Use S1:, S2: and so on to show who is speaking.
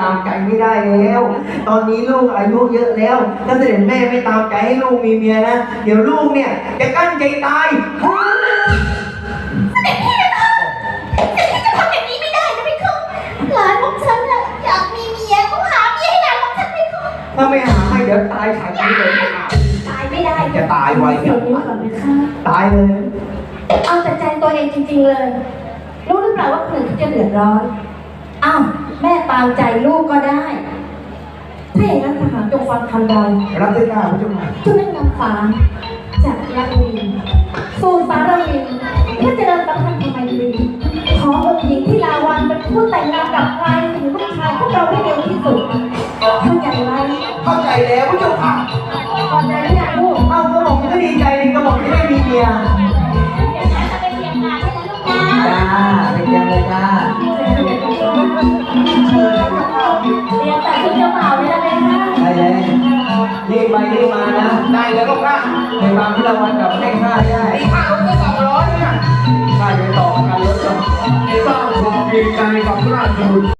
S1: ตามใจไม่ได้แล้ว ตอนนี้ลูกอายุเยอะแล้ว ถ้าเสด็จแม่ไม่ตามใจให้ลูกมีเมียนะ เดี๋ยวลูกเนี่ยจะกั้นใจตาย
S2: เสด็จพี่นะคะเสด็จพี่จะทำอย่างนี้ไม่ได้นะพี่คะหลานของฉันน่ะอยากมีเมียต้องหาเมียให้หลานของฉันพี่คะ
S1: ถ้าไม่หาให้เดี๋ยวตายฉากนี้เลย
S2: ตายไม่ได้
S1: จะตายไว
S2: เดี๋ยวนี้ก่อนไหมคะ
S1: ตายเลย
S2: เอาแต่ใจตัวเองจริง ๆเลย รู้หรือเปล่าว่าคนอื่นเขาจะเดือดร้อนอ้าวแม่ตามใจลูกก็ได้ถ้าอย่างนั้นทหารจงฟังคำเรา
S1: รับได้หน้าพระเจ้าค่ะ
S2: จุนันนำฟ้าจากยาวินสู่สารวินเพื่อเจริญประพันธ์ไมตรีขอองค์หญิงที่ลาวันเป็นผู้แต่งงานกับใครถึงลูกชายพวกเราให้เร็วที่สุดเข้าใจไหม
S1: เข้าใจแล้วพระเจ้าค่ะ
S2: พอใจหรือยังลูก
S1: เอ้ากระหม่อมก็ดีใจเลยกระหม่อมจะได้มีเมีย
S2: เดี๋ยวฉันจะไปเตรียมงานให้นะลูกนะ
S1: จ้าเป็นยังไงจ้าีไปรีบมานะ
S3: ได้แล้วก็ได้
S1: ในบามที่รางวัลกับให้ค่าได้
S3: มีค่ารถก็สองร้อยเนี่ย
S1: ค่าเดินต่อการรถก็ไอ้ค
S3: วาผมดีใจกับราชบุตร